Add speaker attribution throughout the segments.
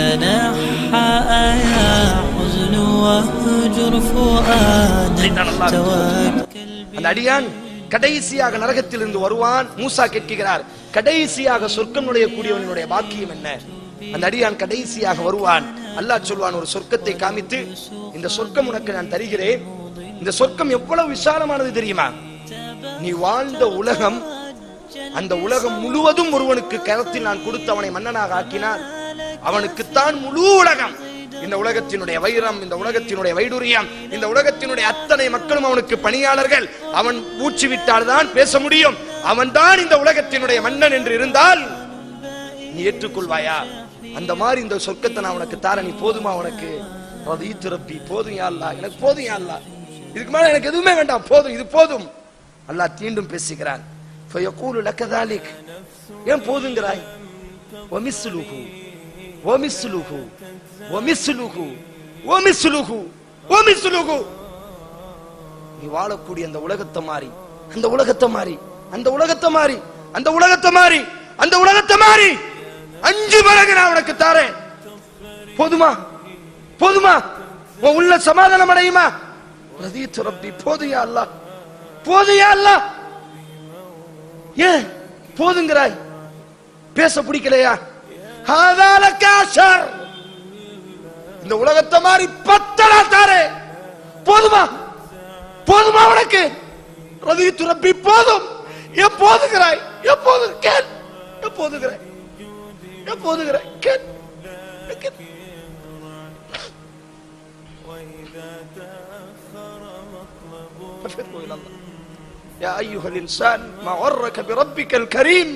Speaker 1: تنحى يا حزن واهجر فؤادا توكل
Speaker 2: அந்த அடியான் கடைசியாக நரகத்திலிருந்து வருவான் மூசா கேட்கிறார் கடைசியாக சொர்க்கம் நுழையக்கூடியவனுடைய பாக்கியம் என்ன அந்த அடியான் கடைசியாக வருவான் அல்லாஹ் சொல்வான் ஒரு சொர்க்கத்தை காமித்து இந்த சொர்க்கம் உனக்கு நான் தருகிறேன் இந்த சொர்க்கம் எவ்வளவு விசாலமானது தெரியுமா நீ வாழ்ந்த உலகம் அந்த உலகம் முழுவதும் ஒருவனுக்கு கரத்தில் நான் கொடுத்து அவனை மன்னனாக ஆக்கினார் அவனுக்குத்தான் முழு உலகம். இந்த உலகத்தினுடைய வைரம் இந்த உலகத்தினுடைய வைடூரியம் இந்த உலகத்தினுடைய அத்தனை மக்களும் அவனுக்கு பணியாளர்கள். அவன் மூச்சு விட்டால் தான் பேச முடியும். அவன்தான் இந்த உலகத்தினுடைய மன்னன் என்று இருந்தால் நீ ஏற்றுக்கொள்வாயா? அந்த மாதிரி இந்த சொர்க்கத்தை நான் உனக்கு தார நீ போதுமா உனக்கு? ரதி திரப்பி போதும் யாழ்லா எனக்கு போதும் யாழ்லா இதுக்கு மேல எனக்கு எதுவுமே வேண்டாம். போதும் இது போதும். அல்லாஹ் தீண்டும் பேசுகிறான். ஏன் போதுங்கிறாய்? ஒமிசுலுகு வமிஸ்லுஹு வமிஸ்லுஹு வமிஸ்லுஹு வமிஸ்லுஹு நீ வாழக்கூடிய அந்த உலகத்தை மாறி அந்த உலகத்தை மாறி அந்த உலகத்தை மாறி அந்த உலகத்தை மாறி அந்த உலகத்தை மாறி. அஞ்சு மடங்கு நான் உனக்கு தாரேன். போதுமா? போதுமா? உன் உள்ள சமாதானம் அடையுமா? ரதீத்து துரப்பி போதுயா அல்லா போதுயா அல்லா ஏன்? போதுங்கிறாய். பேச பிடிக்கலையா? ஹாதால காஷர் இந்த உலகத்தை மாதிரி பத்தலா தாரே போதுமா போதுமா உனக்கு ரதி துரப்பி போதும் எப்போதுகிறாய் எப்போது கேள் எப்போதுகிறாய் எப்போதுகிறாய் கேள் கேள். ففروا إلى الله يا أيها الإنسان ما غرك بربك الكريم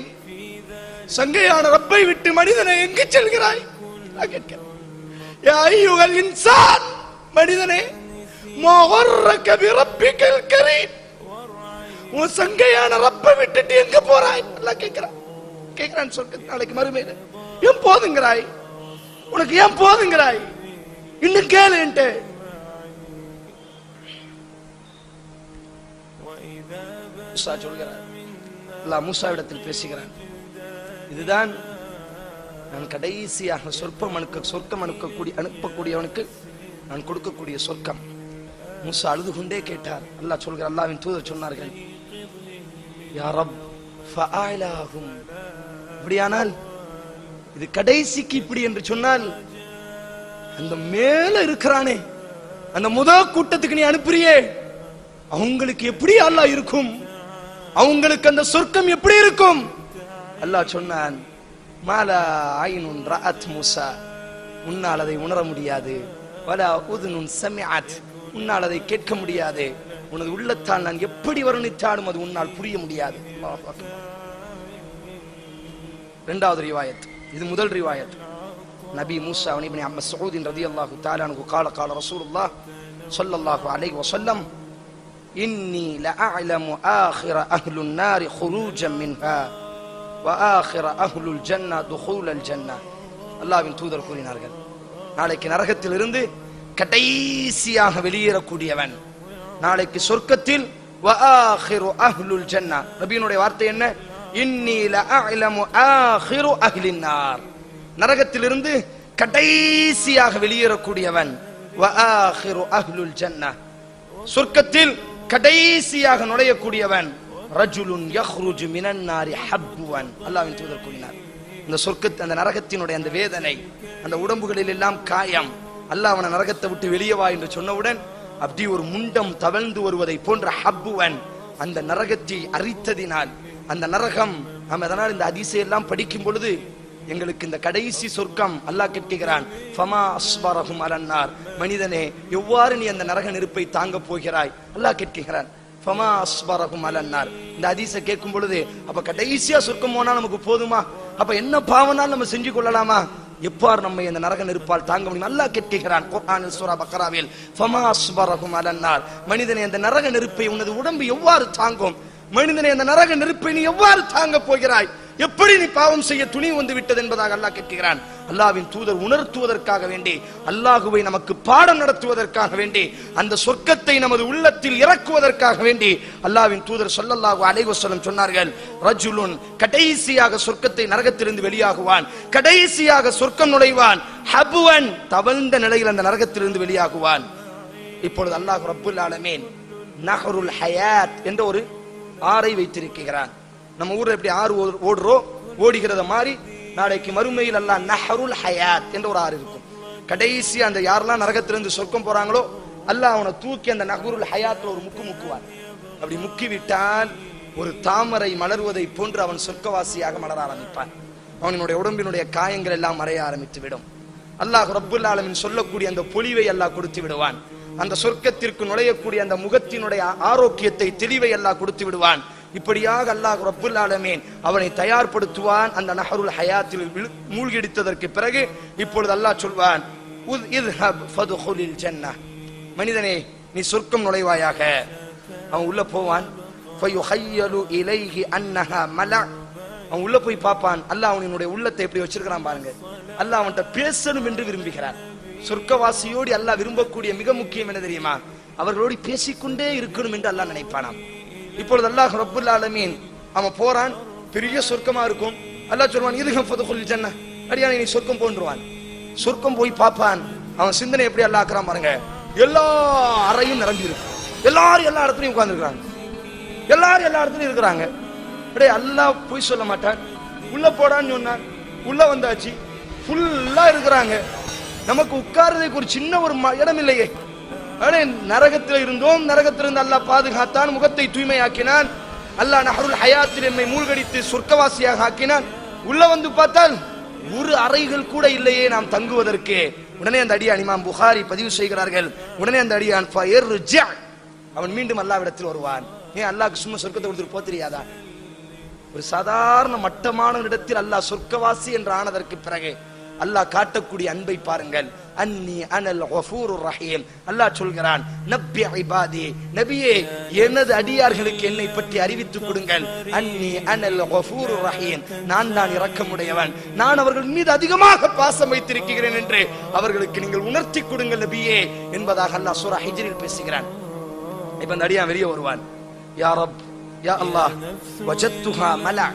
Speaker 2: சங்கையான ரப்பை விட்டு மனிதனை எங்கு செல்கிறாய்? கேட்கிறேன். இன்சான் மனிதனே மொஹர்ரக பிரப்பிக்கல் கரீம் உன் சங்கையான ரப்பை விட்டுட்டு எங்க போறாய்? எல்லாம் கேட்கிறான். கேட்கிறான்னு சொல்ல நாளைக்கு மறுமையில. ஏன் போதுங்கிறாய்? உனக்கு ஏன் போதுங்கிறாய்? இன்னும் கேளுன்ட்டு சொல்கிறார். அல்லா மூசாவிடத்தில் பேசுகிறான். இதுதான் நான் கடைசியாக சொற்பம் அனுக்க சொர்க்கம் அனுக்கக்கூடிய அனுப்பக்கூடியவனுக்கு நான் கொடுக்கக்கூடிய சொர்க்கம். மூசா அழுது கொண்டே கேட்டார். அல்லாஹ் சொல்கிறார் அல்லாவின் தூதர் சொன்னார்கள் யா ரப் ஃபஆலாஹும். இப்படியானால் இது கடைசிக்கு இப்படி என்று சொன்னால் அந்த மேல இருக்கிறானே அந்த முதல் கூட்டத்துக்கு நீ அனுப்புறியே அவங்களுக்கு எப்படி அல்லாஹ் இருக்கும்? அவங்களுக்கு அந்த சொர்க்கம் எப்படி இருக்கும்? அல்லாஹ் சொன்னான் மாலா ஆயினுன் ரஅத் மூசா. உன்னால் அதை உணர முடியாது. வலா உதுனுன் சமியாத் உன்னால் அதை கேட்க முடியாது. உனது உள்ளத்தால் நான் எப்படி வருணித்தாலும் அது உன்னால் புரிய முடியாது. ரெண்டாவது ரிவாயத். இது முதல் ரிவாயத். நபி மூசா அவனிபின் அம்ம சவுதின் ரதி அல்லாஹு தாலானுக்கு கால கால ரசூலுல்லா சொல்லல்லாஹு அலைஹி வசல்லம் இன்னி லஅலமு ஆஹிர அஹ்லுன் நாரி ஹுரூஜம் மின்ஹா. வஆஹிர அஹ்லுல் ஜன்னா துஹூலல் ஜன்னா அல்லாவின் தூதர் கூறினார்கள். நாளைக்கு நரகத்திலிருந்து கடைசியாக வெளியேறக்கூடியவன். நாளைக்கு சொர்க்கத்தில் வஆஹிரு அஹ்லுல் ஜன்னா நபியினுடைய வார்த்தை என்ன? இன்னி லஅலமு ஆஹிரு அஹ்லின் நார். நரகத்திலிருந்து கடைசியாக வெளியேறக்கூடியவன். வஆஹிரு அஹ்லுல் ஜன்னா சொர்க்கத்தில் கடைசியாக நுழையக்கூடியவன். ரஜுலுன் யஹ்ருஜு மினன் நாரி ஹப்புவன் அல்லாஹ்வின் தூதர் கூறினார். இந்த சொர்க்கத்து அந்த நரகத்தினுடைய அந்த வேதனை அந்த உடம்புகளில் எல்லாம் காயம். அல்லாஹ் அவனை நரகத்தை விட்டு வெளியே வா என்று சொன்னவுடன் அப்படி ஒரு முண்டம் தவழ்ந்து வருவதை போன்ற ஹப்புவன் அந்த நரகத்தை அரித்ததினால் அந்த நரகம் நாம் அதனால் இந்த அதிசயம் எல்லாம் படிக்கும் பொழுது எங்களுக்கு இந்த கடைசி சொர்க்கம் அல்லாஹ் கேட்கிறான் ஃபமா அஸ்பரஹும் அலன்னார். மனிதனே எவ்வாறு நீ அந்த நரக நெருப்பை தாங்க போகிறாய்? அல்லாஹ் கேட்கிறான் ஃபமா அஸ்பரஹும் அலன்னார். இந்த அதிச கேட்கும் பொழுது அப்ப கடைசியா சொர்க்கம் போனா நமக்கு போதுமா? அப்ப என்ன பாவனாலும் நம்ம செஞ்சு கொள்ளலாமா? எப்பார் நம்மை அந்த நரக நெருப்பால் தாங்க முடியும்? நல்லா கேட்கிறான் குர்ஆனில் சூரா பக்கராவில் ஃபமா அஸ்பரஹும் அலன்னார். மனிதனே அந்த நரக நெருப்பை உனது உடம்பு எவ்வாறு தாங்கும்? மனிதனை அந்த நரக நெருப்பை நீ எவ்வாறு தாங்க போகிறாய்? எப்படி நீ பாவம் செய்ய துணி வந்து விட்டது என்பதாக அல்லாஹ் கேட்கிறான். அல்லாவின் தூதர் உணர்த்துவதற்காக வேண்டி அல்லாஹுவை நமக்கு பாடம் நடத்துவதற்காக வேண்டி அந்த சொர்க்கத்தை நமது உள்ளத்தில் இறக்குவதற்காக வேண்டி அல்லாவின் தூதர் சொல்லல்லாஹு அலைவசலம் சொன்னார்கள் ரஜுலுன் கடைசியாக சொர்க்கத்தை நரகத்திலிருந்து வெளியாகுவான் கடைசியாக சொர்க்கம் நுழைவான் ஹபுவன் தவழ்ந்த நிலையில் அந்த நரகத்திலிருந்து வெளியாகுவான். இப்பொழுது அல்லாஹ் ரப்புல் ஆலமேன் நஹருல் ஹயாத் என்ற ஒரு ஆறை வைத்திருக்கிறான். நம்ம ஊர்ல எப்படி ஆறு ஓடுறோம் ஓடுகிறத மாதிரி நாளைக்கு மறுமையில் அல்லாஹ் நஹருல் ஹயாத் என்ற ஒரு ஆறு இருக்கும். கடைசி அந்த யாரெல்லாம் நரகத்திலிருந்து சொர்க்கம் போறாங்களோ அல்லாஹ் அவனை தூக்கி அந்த நஹருல் ஹயாத்ல ஒரு முக்கு முக்குவான். அப்படி முக்கி விட்டால் ஒரு தாமரை மலர்வதை போன்று அவன் சொர்க்கவாசியாக மலர ஆரம்பிப்பான். அவனுடைய உடம்பினுடைய காயங்கள் எல்லாம் மறைய ஆரம்பித்து விடும். அல்லாஹ் ரப்புல் ஆலமின் சொல்லக்கூடிய அந்த பொலிவை அல்லாஹ் கொடுத்து விடுவான். அந்த சொர்க்கத்திற்கு நுழையக்கூடிய அந்த முகத்தினுடைய ஆரோக்கியத்தை தெளிவை எல்லாம் கொடுத்து விடுவான். இப்படியாக அல்லாஹ் ரப்புல் ஆலமீன் அவனை தயார்படுத்துவான். அந்த நஹருல் ஹயாத்தில் மூழ்கிடித்ததற்கு பிறகு இப்பொழுது அல்லாஹ் சொல்வான் உத் இத்ஹப் ஃபதுஹுலில் ஜன்னah மனிதனே நீ சொர்க்கம் நுழைவாயாக. அவன் உள்ள போவான். ஃபயுஹய்யலு இலைஹி அன்னஹா மலா. அவன் உள்ள போய் பார்ப்பான். அல்லாஹ் அவனுடைய உள்ளத்தை எப்படி வச்சிருக்கிறான் பாருங்க. அல்லாஹ் அவன்கிட்ட பேசணும் என்று விரும்புகிறான் சொர்க்கவாசியோடு அல்லாஹ் விரும்பக்கூடிய மிக முக்கியம் என்ன தெரியுமா? அவர்களோடு பேசிக்கொண்டே இருக்கணும் என்று அல்லாஹ் நினைப்பானாம். இப்பொழுது அல்லாஹ் ரப்புல் ஆலமீன் அவன் போறான் பெரிய சொர்க்கமா இருக்கும். அல்லாஹ் சொல்வான் இது ஃபதுகுல் ஜன்ன அடியானே நீ சொர்க்கம் போன்றுவான். சொர்க்கம் போய் பார்ப்பான். அவன் சிந்தனை எப்படி அல்லா ஆக்குறான் பாருங்க. எல்லா அறையும் நிரம்பி இருக்கு எல்லாரும் எல்லா இடத்துலயும் உட்கார்ந்துருக்காங்க எல்லாரும் எல்லா இடத்துலயும் இருக்கிறாங்க. அப்படியே அல்லாஹ் போய் சொல்ல மாட்டான். உள்ள போடான்னு சொன்னான். உள்ள வந்தாச்சு. ஃபுல்லா இருக்கிறாங்க. நமக்கு உட்கார்றதுக்கு ஒரு சின்ன ஒரு ம- இடம் இல்லையே நரகத்தில் இருந்தோம் நரகத்திலிருந்து அல்லாஹ் பாதுகாத்தான் முகத்தை தூய்மையாக்கினான். அல்லாஹ் நஹருல் ஹயாத்தில் என்னை மூழ்கடித்து சொர்க்கவாசியாக ஆக்கினான். உள்ள வந்து பார்த்தால் ஒரு அறைகள் கூட இல்லையே நாம் தங்குவதற்கு. உடனே அந்த அடியான் இமாம் புகாரி பதிவு செய்கிறார்கள். உடனே அந்த அடியான் அவன் மீண்டும் அல்லாவிடத்தில் வருவான். ஏன் அல்லாஹ்க்கு சும்மா சொர்க்கத்தை கொடுத்துட்டு போக தெரியாதா ஒரு சாதாரண மட்டமான இடத்தில் அல்லாஹ் சொர்க்கவாசி என்று ஆனதற்கு பிறகு அல்லாஹ் காட்டக்கூடிய அன்பை பாருங்கள். அன்னி அனல் ஹஃபூரு ரஹீம். அல்லாஹ் சொல்கிறான் நப்பி ஐபாதி நபியே எனது அடியார்களுக்கு என்னை பற்றி அறிவித்துக் கொடுங்கள். அன்னி அனல் ஹஃபூரு ரஹீம். நான் தான் இரக்கமுடையவன். நான் அவர்கள் மீது அதிகமாக பாசம் வைத்திருக்கிறேன் என்று அவர்களுக்கு நீங்கள் உணர்த்தி கொடுங்கள் நபியே என்பதாக அல்லாஹ் சூரா ஹிஜ்ரில் பேசுகிறான். இப்ப அந்த அடியான் வெளியே வருவான். யா ரப் யா அல்லாஹ் வஜத்துஹா மலா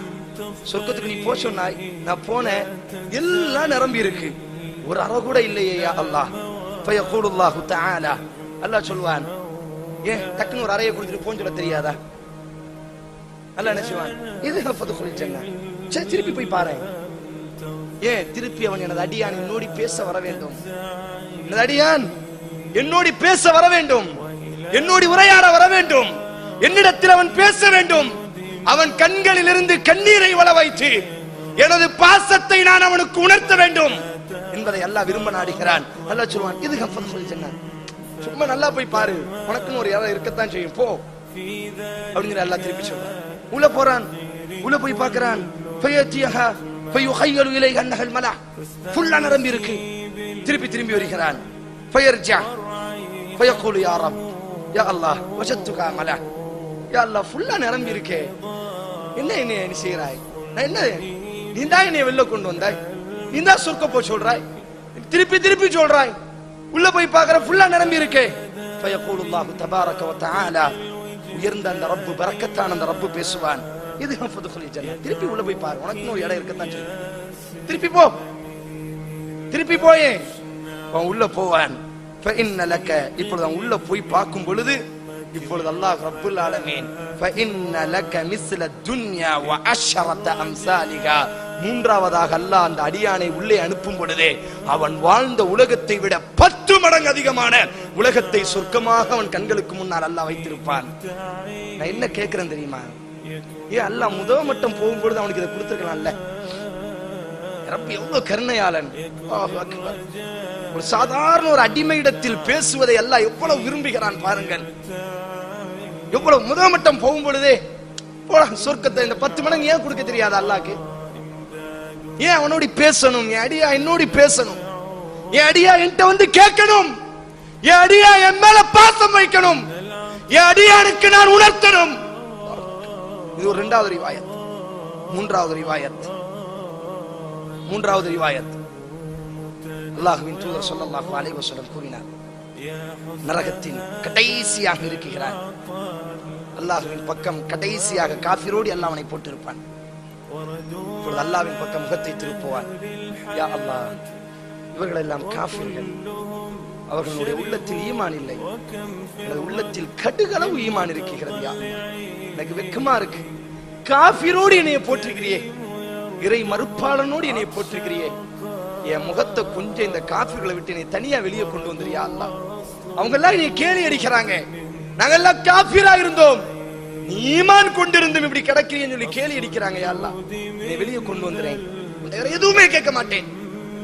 Speaker 2: சொர்க்கத்துக்கு நீ போ சொன்னாய். நான் போனேன். எல்லாம் நிரம்பி இருக்கு. ஒரு அறை கூட இல்லையே யா அல்லாஹ். கூடுல்லா அல்லாஹு தஆலா. அல்லாஹ் சொல்வான் ஏன் டக்குன்னு ஒரு அறையை கொடுத்துட்டு போன்னு சொல்ல தெரியாதா? அல்லாஹ் என்ன செய்வான் இது ஃபதுகுல் ஜன்னah சரி திருப்பி போய் பாரு. ஏன் திருப்பி அவன் எனது அடியான் என்னோடி பேச வர வேண்டும்? எனது அடியான் என்னோடி பேச வர வேண்டும்? என்னோடி உரையாட வர வேண்டும்? என்னிடத்தில் அவன் பேச வேண்டும்? அவன் கண்களில் இருந்து கண்ணீரை வள வைத்து எனது பாசத்தை நான் அவனுக்கு உணர்த்த வேண்டும் என்பதை அல்லாஹ் விரும்ப நாடுகிறான் நல்லா சொல்லுவான் இது கஃபத் சொல்லி சொன்னான். சும்மா நல்லா போய் பாரு. உனக்குன்னு ஒரு இடம் இருக்கத்தான் செய்யும். போ. அப்படிங்கிற அல்லாஹ் திருப்பி சொல்றான். உள்ள போறான். உள்ள போய் பார்க்கிறான். பையத்தியகா ஃபயுஹய்யலு இலை அன்னஹல் மலா. ஃபுல்லா நிரம்பி இருக்கு. திருப்பி திரும்பி வருகிறான். பையர்ஜா ஃபயக்கூலு யாரம் யா அல்லாஹ் வசத்துகா மலா. யா அல்லாஹ் ஃபுல்லா நிரம்பி இருக்கே என்ன என்ன நீ செய்கிறாய் நான் என்ன நீ தான் என்னை வெளில கொண்டு வந்தாய் நீ தான் சொர்க்க போ சொல்றாய் திருப்பி திருப்பி சொல்றாய் உள்ள போய் பார்க்கற ஃபுல்லா நிரம்பி இருக்கே ஃபயக்கூலு அல்லாஹு தபாரக வ தஆலா உயர்ந்த அந்த ரப்பு பரக்கத்தான அந்த ரப்பு பேசுவான் இது ஃபதுகுல் ஜன்னah திருப்பி உள்ள போய் பாரு உனக்கு ஒரு இடம் இருக்கத்தான் செய்யும் திருப்பி போ திருப்பி போயே அவன் உள்ள போவான் فإن لك இப்பொழுது அவன் உள்ள போய் பார்க்கும் பொழுது இப்பொழுது அல்லாஹ் ரப்புல் ஆலமீன் ஃபஇன்ன லக மிஸ்ல துன்யா வ அஷரத அம்சாலிகா மூன்றாவதாக அல்லாஹ் அந்த அடியானை உள்ளே அனுப்பும் பொழுதே அவன் வாழ்ந்த உலகத்தை விட பத்து மடங்கு அதிகமான உலகத்தை சொர்க்கமாக அவன் கண்களுக்கு முன்னால் அல்லாஹ் வைத்திருப்பான். நான் என்ன கேட்கிறேன் தெரியுமா? ஏ அல்லாஹ் முதல் மட்டும் போகும்பொழுது அவனுக்கு இதை கொடுத்துருக்கலாம்ல. ரப்பி எவ்வளவு கருணையாளன். ஒரு சாதாரண ஒரு அடிமையிடத்தில் பேசுவதை எல்லாம் எவ்வளவு விரும்புகிறான் பாருங்கள். எவ்வளவு முதல் மட்டம் போகும் பொழுதே போலாம் சொர்க்கத்தை இந்த பத்து மடங்கு ஏன் கொடுக்க தெரியாது அல்லாக்கு? ஏன் அவனோடி பேசணும்? என் அடியா என்னோடி பேசணும்? என் அடியா என்கிட்ட வந்து கேட்கணும்? என் அடியா என் மேல பாசம் வைக்கணும்? என் அடியானுக்கு நான் உணர்த்தணும்? இது ஒரு இரண்டாவது ரிவாயத். மூன்றாவது ரிவாயத். மூன்றாவது ரிவாயத். அல்லாஹுவின் தூதர் சொல்லல்லாஹு அலைஹி வஸல்லம் கூறினார் நரகத்தின் கடைசியாக இருக்குகிறார் அல்லாஹுவின் பக்கம் கடைசியாக காஃபிரோடு அல்லாஹ் அவனை போட்டிருப்பான். இப்பொழுது பக்கம் முகத்தை திருப்புவான். யா அல்லாஹ் இவர்கள் எல்லாம் காஃபிர்கள். அவர்களுடைய உள்ளத்தில் ஈமான் இல்லை. எனது உள்ளத்தில் கடுகளவு ஈமான் இருக்குகிறது யா எனக்கு வெக்கமா இருக்கு. காஃபிரோடு என்னைய போற்றிருக்கிறியே. இறை மறுப்பாளனோடு என்னைய போட்டிருக்கிறியே என் முகத்தை கொஞ்சம் இந்த காஃபிர்களை விட்டு என்னை தனியா வெளியே கொண்டு வந்துறியா அல்லாஹ். அவங்க எல்லாம் நீ கேலி அடிக்கிறாங்க. நாங்க எல்லாம் காஃபிரா இருந்தோம். நீ ஈமான் கொண்டிருந்தும் இப்படி கிடக்கிறீன்னு சொல்லி கேலி அடிக்கிறாங்க யாரெல்லாம் நீ வெளியே கொண்டு வந்துறேன் வேற எதுவுமே கேட்க மாட்டேன்.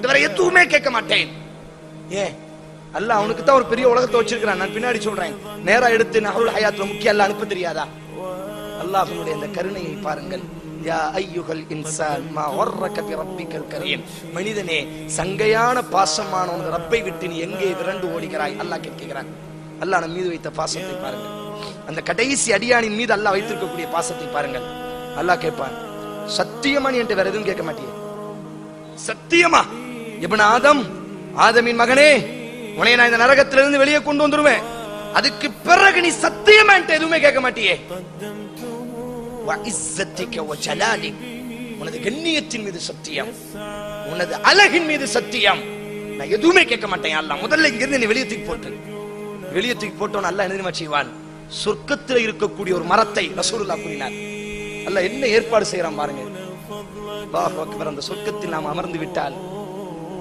Speaker 2: வேற எதுவுமே கேட்க மாட்டேன். ஏன்? அல்லாஹ் அவனுக்கு தான் ஒரு பெரிய உலகத்தை வச்சிருக்கிறான். நான் பின்னாடி சொல்றேன். நேரா எடுத்து நகருள் ஹயாத்துல முக்கிய எல்லாம் அனுப்ப தெரியாதா? அல்லாஹனுடைய அந்த கருணையை பாருங்கள். யா ஐயுகல் இன்சான் மா ஒர்ரக மனிதனே சங்கையான பாசமான உன் ரப்பை விட்டு நீ எங்கே விரண்டு ஓடுகிறாய்? அல்லாஹ் கேட்கிறான். அல்லாஹ் நம் மீது வைத்த பாசத்தை பாருங்கள். அந்த கடைசி அடியானின் மீது அல்லாஹ் வைத்திருக்கக்கூடிய பாசத்தை பாருங்கள். அல்லாஹ் கேட்பான் சத்தியமா நீ என்று வேற எதுவும் கேட்க மாட்டியே? சத்தியமா? இவன் ஆதம் ஆதமின் மகனே உனைய நான் இந்த நரகத்திலிருந்து வெளியே கொண்டு வந்துருவேன். அதுக்கு பிறகு நீ சத்தியமா என்கிட்ட எதுவுமே கேட்க மாட்டியே? உனது கண்ணியத்தின் மீது சத்தியம். உனது அழகின் மீது சத்தியம். நான் எதுவுமே கேட்க மாட்டேன் அல்ல முதல்ல இங்கிருந்து நீ வெளியே தூக்கி போட்டு. வெளியே தூக்கி போட்டவன் அல்லாஹ் என்ன செய்வான்? சொர்க்கத்தில் இருக்கக்கூடிய ஒரு மரத்தை ரசூலுல்லாஹ் கூறினார். அல்ல என்ன ஏற்பாடு செய்யறான் பாருங்க. அந்த சொர்க்கத்தில் நாம் அமர்ந்து விட்டால்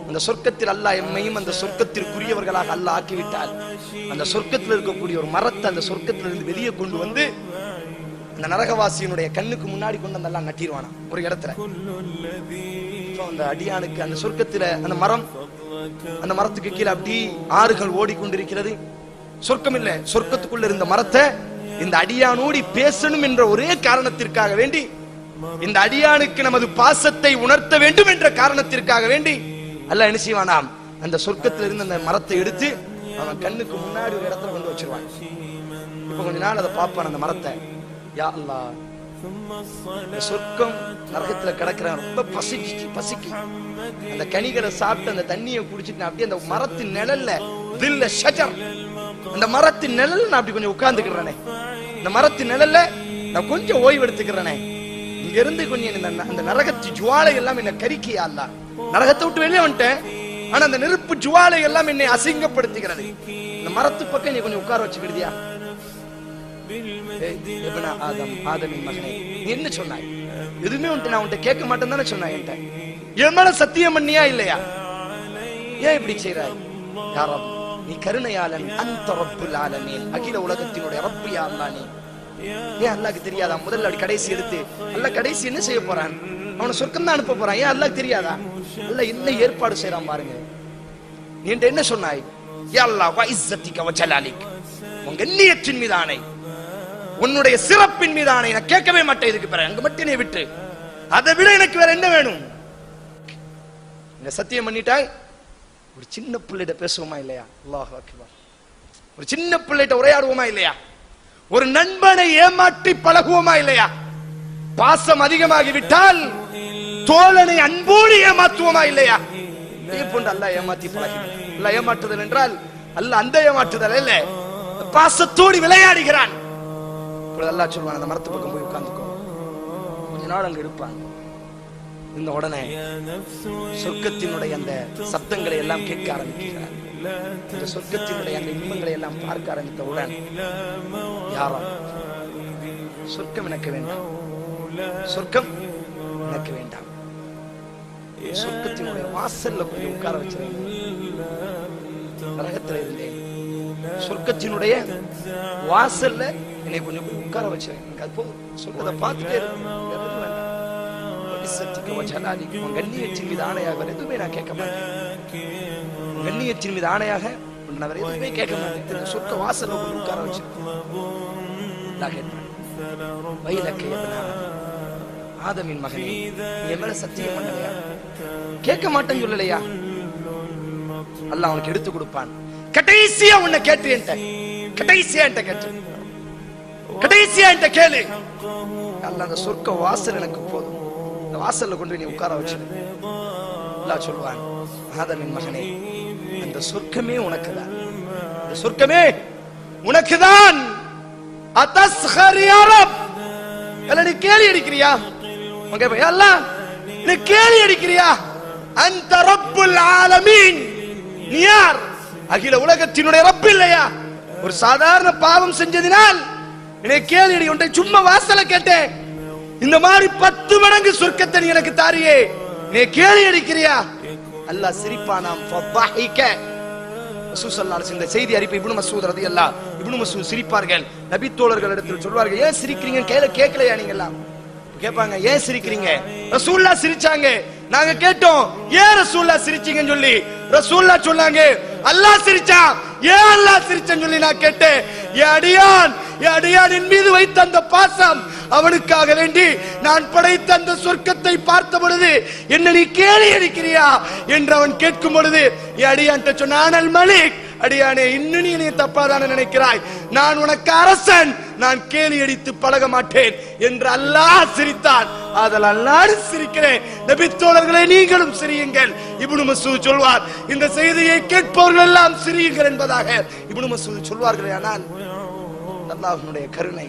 Speaker 2: அந்த சொர்க்கத்தில் அல்லாஹ் எம்மையும் அந்த சொர்க்கத்திற்குரியவர்களாக அல்லாஹ் ஆக்கிவிட்டால் அந்த சொர்க்கத்தில் இருக்கக்கூடிய ஒரு மரத்தை அந்த சொர்க்கத்திலிருந்து வெளியே கொண்டு வந்து அந்த நரகவாசியினுடைய கண்ணுக்கு முன்னாடி கொண்டு வந்து எல்லாம் நட்டிடுவானா ஒரு இடத்துல. அந்த அடியானுக்கு அந்த சொர்க்கத்துல அந்த மரம் அந்த மரத்துக்கு கீழே அப்படி ஆறுகள் ஓடிக்கொண்டிருக்கிறது. சொர்க்கம் இல்ல சொர்க்கத்துக்குள்ள இருந்த மரத்தை இந்த அடியானோடி பேசணும் என்ற ஒரே காரணத்திற்காக வேண்டி இந்த அடியானுக்கு நமது பாசத்தை உணர்த்த வேண்டும் என்ற காரணத்திற்காக வேண்டி அல்லாஹ் என்ன செய்வானாம் அந்த சொர்க்கத்துல இருந்து அந்த மரத்தை எடுத்து அவன் கண்ணுக்கு முன்னாடி ஒரு இடத்துல கொண்டு வச்சிருவான். இப்ப கொஞ்ச நாள் அதை பார்ப்பான் அந்த மரத்தை. யா இந்த சொர்க்கம் நரகத்துல கிடக்கிற ரொம்ப பசிச்சு பசிக்கு. அந்த கனிகளை சாப்பிட்டு அந்த தண்ணியை குடிச்சிட்டு அப்படியே அந்த மரத்தின் நிழல்ல தில்ல ஷஜர். அந்த மரத்தின் நிழல்ல நான் அப்படி கொஞ்சம் உட்கார்ந்துக்கிறேனே. இந்த மரத்தின் நிழல்ல நான் கொஞ்சம் ஓய்வு எடுத்துக்கிறேனே இங்க இருந்து கொஞ்சம் அந்த நரகத்து ஜுவாலை எல்லாம் என்ன கரிக்கியா அல்ல நரகத்தை விட்டு வெளியே வந்துட்டேன். ஆனா அந்த நெருப்பு ஜுவாலை எல்லாம் என்னை அசிங்கப்படுத்துகிறது. இந்த மரத்து பக்கம் நீ கொஞ்சம் உட்கார வச்சுக்கிடுதியா? இப்னு ஆதம் ஆதமின் மகனே நீ என்ன சொன்னாய்? எதுவுமே உன்ட்ட நான் உன்ட்ட கேட்க மாட்டேன் தானே சொன்னாய் என்கிட்ட. என் மேல சத்தியம் பண்ணியா இல்லையா? ஏன் இப்படி செய்றாய்? யா ரப் நீ கருணையாளன் அந்த ரப்புல் ஆலமீன். அகில உலகத்தினுடைய ரப்பு யா அல்லாஹ் நீ? ஏன் அல்லாஹ்க்கு தெரியாதா? முதல்ல அப்படி கடைசி எடுத்து அல்லாஹ் கடைசி என்ன செய்ய போறான்? அவனை சொர்க்கம் தான் அனுப்ப போறான். ஏன் அல்லாஹ்க்கு தெரியாதா? அல்லாஹ் என்ன ஏற்பாடு செய்றான் பாருங்க. நீ என்கிட்ட என்ன சொன்னாய்? யா அல்லாஹ் வ இஸ்ஸத்திக வ ஜலாலிக். உன் கண்ணியத்தின் மீது ஆணை உன்னுடைய சிறப்பின் மீதான நான் கேட்கவே மாட்டேன். இதுக்கு பிறகு அங்க மட்டும் நீ விட்டு. அதை விட எனக்கு வேற என்ன வேணும்? இந்த சத்தியம் பண்ணிட்டாய்? ஒரு சின்ன பிள்ளைகிட்ட பேசுவோமா இல்லையா? அல்லாஹ் அக்பர். ஒரு சின்ன பிள்ளைகிட்ட உரையாடுவோமா இல்லையா? ஒரு நண்பனை ஏமாற்றி பழகுவோமா இல்லையா? பாசம் அதிகமாகி விட்டால் தோழனை அன்போடு ஏமாத்துவோமா இல்லையா? இதே போன்று அல்லா ஏமாத்தி பழகி அல்ல ஏமாற்றுதல் என்றால் அல்ல அந்த ஏமாற்றுதல் இல்ல பாசத்தோடு விளையாடுகிறான். இப்பொழுது அல்லாஹ் அந்த மரத்து பக்கம் போய் உட்கார்ந்துக்கோ கொஞ்ச நாள் அங்க இருப்பாங்க. இந்த உடனே சொர்க்கத்தினுடைய அந்த சப்தங்களை எல்லாம் கேட்க ஆரம்பிக்கிறார். இந்த சொர்க்கத்தினுடைய அந்த இன்பங்களை எல்லாம் பார்க்க ஆரம்பித்தவுடன் யாரா சொர்க்கம் எனக்கு வேண்டாம். சொர்க்கம் எனக்கு வேண்டாம். சொர்க்கத்தினுடைய வாசல்ல போய் உட்கார வச்சிருங்க. நரகத்துல இருந்தேன். சொர்க்கத்தினுடைய வாசல்ல என்னை கொஞ்சம் போய் உட்கார வச்சிருங்க அது போதும். பார்த்துட்டே இருக்கேன் கண்ணியத்தின் மீது ஆணையாக எதுவுமே நான் கேட்க மாட்டேன். கண்ணியத்தின் மீது ஆணையாக எதுவுமே கேட்க மாட்டேன். சொர்க்க வாசல் உட்கார வச்சு நான் கேட்பேன். ஆதமின் மகனே நீ சத்தியம் பண்ணலையா? கேட்க மாட்டேன்னு சொல்லலையா? அல்லாஹ் அவனுக்கு எடுத்து கொடுப்பான். கடைசியா உன்னை கேட்டு என்கிட்ட கடைசியா என்கிட்ட கேட்டு ஈஸியா என்கிட்ட கேளு. அல்ல அந்த சொர்க்க வாசல் எனக்கு போதும். இந்த வாசல்ல கொண்டு நீ உட்கார வச்சு அல்லாஹ் சொல்வான் ஆதமின் மகனே அந்த சொர்க்கமே உனக்கு தான் அந்த சொர்க்கமே உனக்கு தான் யா ரப். நீ கேலி அடிக்கிறியா? உங்க அல்லாஹ் நீ கேலி அடிக்கிறியா? அந்த ரப்புல் ஆலமீன். நீ யார்? அகில உலகத்தினுடைய ரப்பு இல்லையா? ஒரு சாதாரண பாவம் செஞ்சதினால் என்னை கேளுடி உன்னை சும்மா வாசல கேட்டேன். இந்த மாதிரி பத்து மடங்கு சொர்க்கத்தை நீ எனக்கு தாரியே. நீ கேள்வி அடிக்கிறியா அல்லாஹ் சிரிப்பானாம். ஃபதாஹிக. ரசூல் ஸல்லல்லாஹு இந்த செய்தி அறிப்பு இப்னு மஸ்ஊத் ரதியல்லாஹ் இப்னு மஸ்ஊத் சிரிப்பார்கள். நபி தோழர்கள் இடத்தில் சொல்வார்கள் ஏன் சிரிக்கிறீங்க? கேள கேட்கலையா நீங்க எல்லாம்? கேட்பாங்க ஏன் சிரிக்கிறீங்க? ரசூல்லா சிரிச்சாங்க. நாங்க கேட்டோம் ஏன் ரசூல்லா சிரிச்சீங்கன்னு சொல்லி? ரசூல்லா சொன்னாங்க அல்லாஹ் சிரிச்சா ஏன் அல்லாஹ் சிரிச்சன்னு சொல்லி நான் கேட்டேன். ஏ அடியான் அடியானின் மீது வைத்த அந்த பாசம் அவனுக்காக வேண்டி நான் படைத்த அந்த சொர்க்கத்தை பார்த்த பொழுது என்ன நீ கேலி அடிக்கிறியா? என்று அவன் கேட்கும் பொழுது அடியான் சொன்னான் மலிக் அடியானே இன்னும் நீ என்னை தப்பாதான நினைக்கிறாய். நான் உனக்கு அரசன். நான் கேலி அடித்து பழக மாட்டேன். என்று அல்லாஹ் சிரித்தான். அதில் நான் சிரிக்கிறேன். நபி தோழர்களே நீங்களும் சிரியுங்கள். இப்னு மசூத் சொல்வார். இந்த செய்தியை கேட்பவர்கள் எல்லாம் சிரியுங்கள் என்பதாக இப்னு மசூத் சொல்வார்களே ஆனால் அல்லாஹ்வுடைய கருணை.